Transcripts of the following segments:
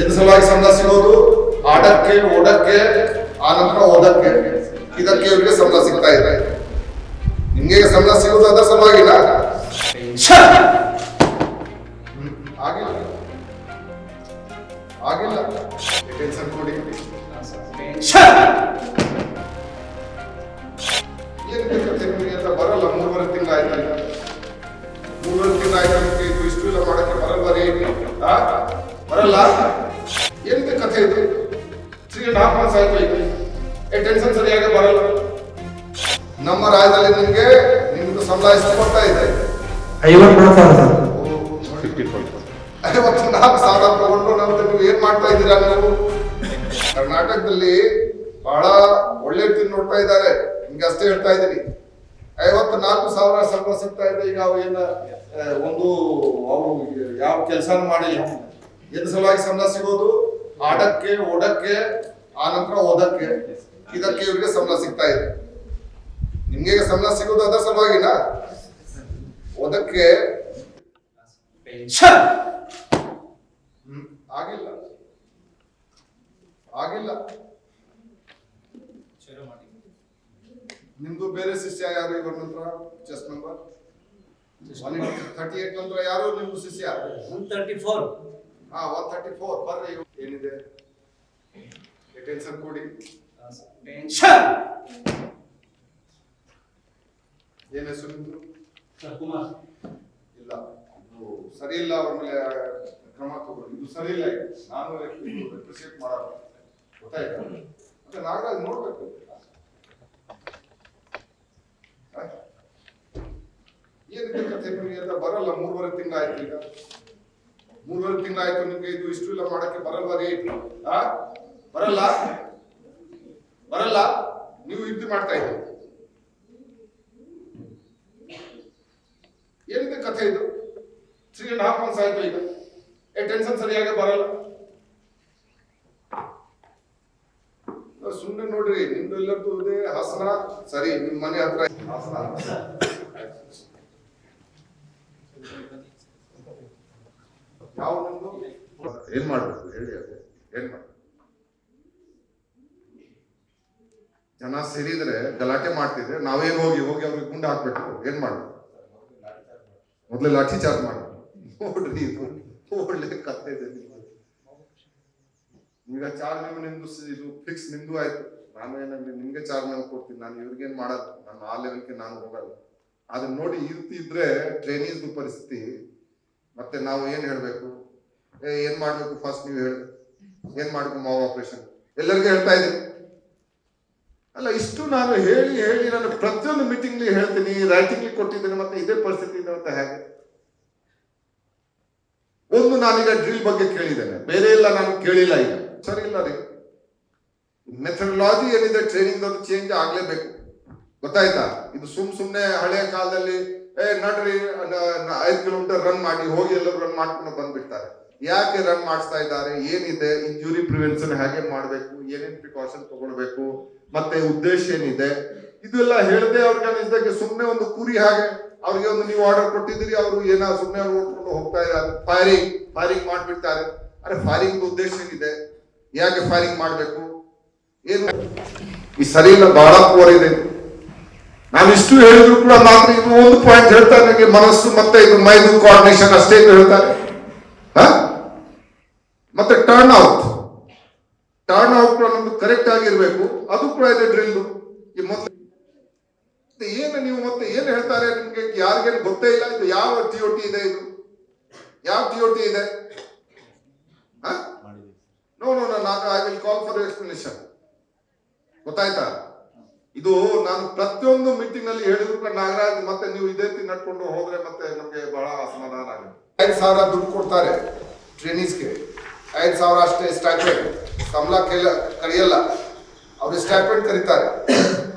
ಎದ್ದು ಸಲುವಾಗಿ ಸಂಬಳ ಸಿಗೋದು ಆಡಕ್ಕೆ ಓಡಕ್ಕೆ ಆನಂತರ ನಂತರ ಓದಕ್ಕೆ. ಇದಕ್ಕೆ ಇವರಿಗೆ ಸಂಬಳ ಸಿಗ್ತಾ ಇದೆ. ನಿಮ್ಗೆ ಸಂಬಳ ಸಿಗೋದು ಅದರ ಸಲುವಾಗಿ ಆಗಿಲ್ಲ. ಟೆನ್ಷನ್ ಕೊಡಿ. ಅಂತ ಬರಲ್ಲ, ಮೂರುವರೆ ತಿಂಗಳು ಆಯ್ತಲ್ಲ ಮೂರುವರೆ ತಿಂಗಳು ಆಯ್ತು ನಿಮ್ಗೆ. ಕೊಡ್ತಾ ಇದೆ ಐವತ್ನಾಲ್ಕು ಸಾವಿರ. ಸಾವಿರ ತಗೊಂಡು ನಂತರ ನೀವು ಏನ್ ಮಾಡ್ತಾ ಇದ್ದೀರಾ ನೀವು? ಕರ್ನಾಟಕದಲ್ಲಿ ಬಹಳ ಒಳ್ಳೆ ರೀತಿ ನೋಡ್ತಾ ಇದ್ದಾರೆ. ನಿಮ್ಗೆ ಅಷ್ಟೇ ಹೇಳ್ತಾ ಇದ್ದೀನಿ. ಐವತ್ತು ನಾಲ್ಕು ಸಾವಿರ ಸಂಬಳ ಸಿಗ್ತಾ ಇದೆ. ಈಗ ಅವು ಏನ ಒಂದು ಅವರು ಯಾವ ಕೆಲಸ ಮಾಡಿಲ್ಲ ಎದ್ದು ಸಲುವಾಗಿ ಸಂಬಳ ಸಿಗೋದು? ಆಡಕ್ಕೆ ಓಡಕ್ಕೆ ಆ ನಂತರ ಓದಕ್ಕೆ. ಇದಕ್ಕೆ ಇವರಿಗೆ ಸಂಬಳ ಸಿಗ್ತಾ ಇದೆ. ನಿಮ್ಗೆ ಸಂಬಳ ಸಿಗೋದು ಅದರ ಸಲುವಾಗಿನ? ಅದಕ್ಕೆ. ಆಗಿಲ್ಲ. ಆಗಿಲ್ಲ. ನಿಮ್ದು ಬೇರೆ ಶಿಷ್ಯ ಯಾರು ಇವರ ನಂತರ? ಚೆಸ್ ನಂಬರ್ ಥರ್ಟಿ ಏಟ್ ನಂತರ ಯಾರು ನಿಮ್ದು ಶಿಷ್ಯ? ಒನ್ ತರ್ಟಿ ಫೋರ್ ಹಾ ಒನ್ ತರ್ಟಿ ಫೋರ್ ಬರ್ರಿ. ಏನಿದೆ? ಟೆನ್ಷನ್ ಕೊಡಿ. ಏನ್ ಹೆಸರು ನಿಮ್ದು? ಕುಮಾರ್. ಇಲ್ಲ. ಇದು ಸರಿ ಇಲ್ಲ ಅವ್ರ ಮೇಲೆ ಕ್ರಮ ತಗೊಳ್ಳಿ. ಇದು ಸರಿ ಇಲ್ಲ ಇದು. ನಾನು ರೆಪ್ರಿಸಿಯೇಟ್ ಮಾಡಲ್ಲ. ಗೊತ್ತಾಯ್ತಾ? ಮತ್ತೆ ನಾಗರಾಜ್ ನೋಡ್ಬೇಕು? ಏನಿದೆ ಕಥೆ ನಿಮಗೆ? ಅಂತ ಬರಲ್ಲ ಮೂರುವರೆ ತಿಂಗಳಾಯ್ತು ಈಗ. ಮೂರುವರೆ ತಿಂಗಳಾಯ್ತು ನಿಮ್ಗೆ ಇದು ಇಷ್ಟು ಇಲ್ಲ ಮಾಡಕ್ಕೆ ಬರಲ್ವಾ ರೀ ಆ? ಬರಲ್ಲ? ಬರಲ್ಲ? ನೀವು ಇದು ಮಾಡ್ತಾ ಇದ್ದೀರಿ. ಏನಿದೆ ಕಥೆ ಇದು? ತ್ರೀ ಅಂಡ್ ಹಾಫ್ ಮಂತ್ಸ್ ಆಯ್ತು ಈಗ ಟೆನ್ಷನ್ ಸರಿಯಾಗಿ ಬರಲ್ಲ. ಸುಮ್ಮನೆ ನೋಡ್ರಿ ನಿಮ್ದು ಎಲ್ಲರದ್ದು ಇದೆ ಹಾಸನ. ಸರಿ, ನಿಮ್ ಮನೆ ಹತ್ರ ಹಾಸನ ಯಾವ ನಿಮ್ದು? ಏನ್ ಮಾಡ್ಬೇಕು? ಹೇಳಿ ಅದು. ಏನ್ ಜನ ಸೇರಿದ್ರೆ ಗಲಾಟೆ ಮಾಡ್ತಿದ್ರೆ ನಾವೇ ಹೋಗಿ ಹೋಗಿ ಅವ್ರಿಗೆ ಗುಂಡ ಹಾಕ್ಬೇಕು ಏನ್ ಮಾಡ್ಬೇಕು? ಮೊದಲೇ ಲಾಠಿ ಚಾರ್ಜ್ ಮಾಡಿ. ನೋಡ್ರಿ ಇದು ಒಳ್ಳೆ ಕಥೆ ಇದೆ. ಈಗ ಚಾರ್ಜ್ ನೀವು ನಿಮ್ದು ಇದು ಫಿಕ್ಸ್ ನಿಮ್ದು ಆಯ್ತು. ನಾನು ಏನಂದ್ರೆ ನಿಮ್ಗೆ ಚಾರ್ಜ್ ಮೇಲೆ ಕೊಡ್ತೀನಿ. ನಾನು ಇವ್ರಿಗೇನ್ ಮಾಡಲ್ಲ ನಾನು ಆ ಲೆವೆಲ್ಗೆ ನಾನು ಹೋಗಲ್ಲ ಅದನ್ನ ನೋಡಿ ಈ ರೀತಿ ಇದ್ರೆ ಟ್ರೈನೀಸ್ ಪರಿಸ್ಥಿತಿ. ಮತ್ತೆ ನಾವು ಏನ್ ಹೇಳ್ಬೇಕು? ಏನ್ ಮಾಡ್ಬೇಕು? ಫಸ್ಟ್ ನೀವು ಹೇಳಿ, ಏನ್ ಮಾಡ್ಬೇಕು? ಮಾವು ಆಪರೇಷನ್ ಎಲ್ಲರಿಗೂ ಹೇಳ್ತಾ ಇದ್ದೀನಿ. ಅಲ್ಲ, ಇಷ್ಟು ನಾನು ಹೇಳಿ ಹೇಳಿ ನಾನು ಪ್ರತಿಯೊಂದು ಮೀಟಿಂಗ್ಲಿ ಹೇಳ್ತೀನಿ ರೈಟಿಂಗ್ಲಿ ಕೊಟ್ಟಿದ್ದೀನಿ, ಮತ್ತೆ ಇದೇ ಪರಿಸ್ಥಿತಿ ಅಂತ ಹೇಗೆ? ಒಂದು ನಾನೀಗ ಡ್ರಿಲ್ ಬಗ್ಗೆ ಕೇಳಿದ್ದೇನೆ. ಬೇರೆ ಎಲ್ಲ ನಾನು ಕೇಳಿಲ್ಲ ಈಗ. ಸರಿ, ಇಲ್ಲ ರೀ. ಮೆಥಡಲಾಜಿ ಏನಿದೆ ಟ್ರೈನಿಂಗ್ ಅದು ಚೇಂಜ್ ಆಗ್ಲೇಬೇಕು. ಗೊತ್ತಾಯ್ತಾ? ಇದು ಸುಮ್ ಸುಮ್ನೆ ಹಳೆಯ ಕಾಲದಲ್ಲಿ, ಏ, ನಡ್ರಿ ಐದು ಕಿಲೋಮೀಟರ್ ರನ್ ಮಾಡಿ, ಹೋಗಿ ಎಲ್ಲರೂ ರನ್ ಮಾಡ್ಕೊಂಡು ಬಂದ್ಬಿಡ್ತಾರೆ. ಯಾಕೆ ರನ್ ಮಾಡಿಸ್ತಾ ಇದ್ದಾರೆ? ಏನಿದೆ? ಇಂಜುರಿ ಪ್ರಿವೆನ್ಷನ್ ಹೇಗೆ ಮಾಡಬೇಕು? ಏನೇನು ಪ್ರಿಕಾಷನ್ ತಗೊಳ್ಬೇಕು? ಮತ್ತೆ ಉದ್ದೇಶ ಏನಿದೆ? ಇದೆಲ್ಲ ಹೇಳದೆ ಅವ್ರಿಗೆ ಅನಿಸಿದಾಗೆ ಸುಮ್ಮನೆ ಒಂದು ಕುರಿ ಹಾಗೆ. ಅವ್ರಿಗೆ ಒಂದು ನೀವು ಆರ್ಡರ್ ಕೊಟ್ಟಿದ್ದೀರಿ, ಅವರು ಏನೋ ಸುಮ್ಮನೆ ನೋಡ್ಕೊಂಡು ಹೋಗ್ತಾ ಇದ್ದಾರೆ. ಫೈರಿಂಗ್ ಫೈರಿಂಗ್ ಮಾಡ್ಬಿಡ್ತಾರೆ. ಅರೆ ಫೈರಿಂಗ್ ಉದ್ದೇಶ ಏನಿದೆ? ಯಾಕೆ ಫೈರಿಂಗ್ ಮಾಡಬೇಕು? ಏನು? ಈ ಸರಿ ಇಲ್ಲ ಬಹಳ ಪೋರ್ ಇದೆ. ನಾನು ಇಷ್ಟು ಹೇಳಿದ್ರು ಕೂಡ ಮಾತ್ರ ಇದು ಒಂದು ಪಾಯಿಂಟ್ ಹೇಳ್ತಾರೆ ನನಗೆ ಮನಸ್ಸು, ಮತ್ತೆ ಇದು ಮೈದು ಕೋಆರ್ಡಿನೇಷನ್ ಅಷ್ಟೇ ಹೇಳ್ತಾರೆ? ಮತ್ತೆ ಟರ್ನ್ ಔಟ್ ಟರ್ನ್ ಔಟ್ ಕೂಡ ನಮ್ದು ಕರೆಕ್ಟ್ ಆಗಿರ್ಬೇಕು. ಅದು ಕೂಡ ಇದೆ ಡ್ರಿಲ್ ಈ ಮೊದಲು ಏನು ನೀವು ಮತ್ತೆ ಏನು ಹೇಳ್ತಾರೆ ನಿಮ್ಗೆ? ಯಾರಿಗೇನು ಗೊತ್ತೇ ಇಲ್ಲ. ಇದು ಯಾವ ಟಿ ಒ ಟಿ ಇದೆ ಇದು? ಯಾವ ಟಿ ಒ ಟಿ ಇದೆ ನೋ ನೋ ನಾನು I will call for explanation ಗೊತ್ತಾಯ್ತಾ? ಇದು ನಾನು ಪ್ರತಿಯೊಂದು ಮೀಟಿಂಗ್ನಲ್ಲಿ ಹೇಳಿದ್ರು ಕೂಡ ನಾಗರಾಜ್, ಮತ್ತೆ ನೀವು ಇದೇ ರೀತಿ ನಡ್ಕೊಂಡು ಹೋದ್ರೆ ಮತ್ತೆ ನಮಗೆ ಬಹಳ ಅಸಮಾಧಾನ ಆಗುತ್ತೆ. ಐದು ಸಾವಿರ ದುಡ್ಡು ಕೊಡ್ತಾರೆ ಟ್ರೈನೀಸ್ಗೆ ಐದು ಸಾವಿರ ಅಷ್ಟೇ ಸ್ಟ್ಯಾಪೆಂಡ್ ಸಂಬಳ ಕೆಲ ಕರೆಯಲ್ಲ. ಅವರು ಸ್ಟ್ಯಾಪೆಂಟ್ ಕರೀತಾರೆ.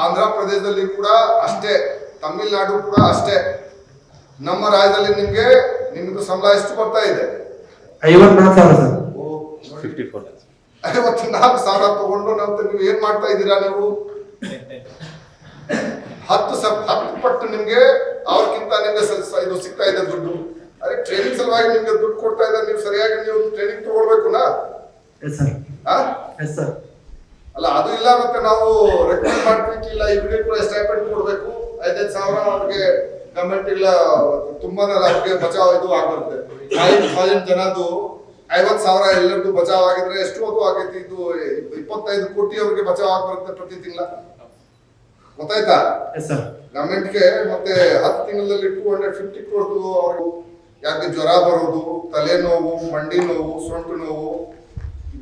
ಆಂಧ್ರ ಪ್ರದೇಶದಲ್ಲಿ ಕೂಡ ಅಷ್ಟೇ ತಮಿಳ್ನಾಡು ಕೂಡ ಅಷ್ಟೇ. ನಮ್ಮ ರಾಜ್ಯದಲ್ಲಿ ನಿಮ್ಗೆ ನಿಮ್ಗೆ ಸಂಬಳ ಎಷ್ಟು ಬರ್ತಾ ಇದೆ? ಐವತ್ನಾಲ್ಕು ಸಾವಿರ ತಗೊಂಡು ನಾವು ನೀವು ಏನ್ ಮಾಡ್ತಾ ಇದ್ದೀರಾ ನೀವು? ಹತ್ತು ಸಪ್ ಹತ್ತು ಪಟ್ಟು ನಿಮ್ಗೆ ಅವ್ರಿಗಿಂತ ನಿಮ್ಗೆ ಇದು ಸಿಗ್ತಾ ಇದೆ ದುಡ್ಡು. ಅದೇ ಟ್ರೈನಿಂಗ್ ಸಲುವಾಗಿ ನಿಮ್ಗೆ ದುಡ್ಡು ಕೊಡ್ತಾ ಇದ್ದಾರೆ ನೀವು ಸರಿಯಾಗಿ ನೀವು ಟ್ರೈನಿಂಗ್ ತಗೊಳ್ಬೇಕು ನಾ ಎಸ್ ಸರ್ ಅಲ್ಲ ಅದು ಇಲ್ಲ ಮತ್ತೆ ನಾವು ರೆಕಮೆಂಡ್ ಮಾಡ್ಬೇಕು ಇಲ್ಲ ಕೂಡ ಸ್ಟೈಪೆಂಡ್ ಕೊಡ್ಬೇಕು. ಐದೈದು ಸಾವಿರ ಅವ್ರಿಗೆ ಗವರ್ಮೆಂಟ್ ಇಲ್ಲ ತುಂಬಾನೇ ಅವ್ರಿಗೆ ಬಚಾವ್ ಇದು ಆಗ್ಬರುತ್ತೆ ಸಾವಿರ ಜನದ್ದು ಐವತ್ ಸಾವಿರ ಎಲ್ಲರದ್ದು ಬಚಾವ್ ಆಗಿದ್ರೆ ಎಷ್ಟು ಅದು ಆಗೈತಿ ಇದು ಇಪ್ಪತ್ತೈದು ಕೋಟಿ ಅವ್ರಿಗೆ ಬಚಾವ್ ಆಗ್ಬರುತ್ತೆ ಪ್ರತಿ ತಿಂಗಳ. ಗೊತ್ತಾಯ್ತಾ? ಗವರ್ಮೆಂಟ್ಗೆ ಮತ್ತೆ ಹತ್ತು ತಿಂಗಳಲ್ಲಿ ಟೂ ಹಂಡ್ರೆಡ್ ಫಿಫ್ಟಿ ಕ್ರೋರ್ದು ಅವ್ರಿಗೆ ಯಾಕೆ ಜ್ವರ ಬರೋದು ತಲೆನೋವು ಮಂಡಿ ನೋವು ಸೊಂಟು ನೋವು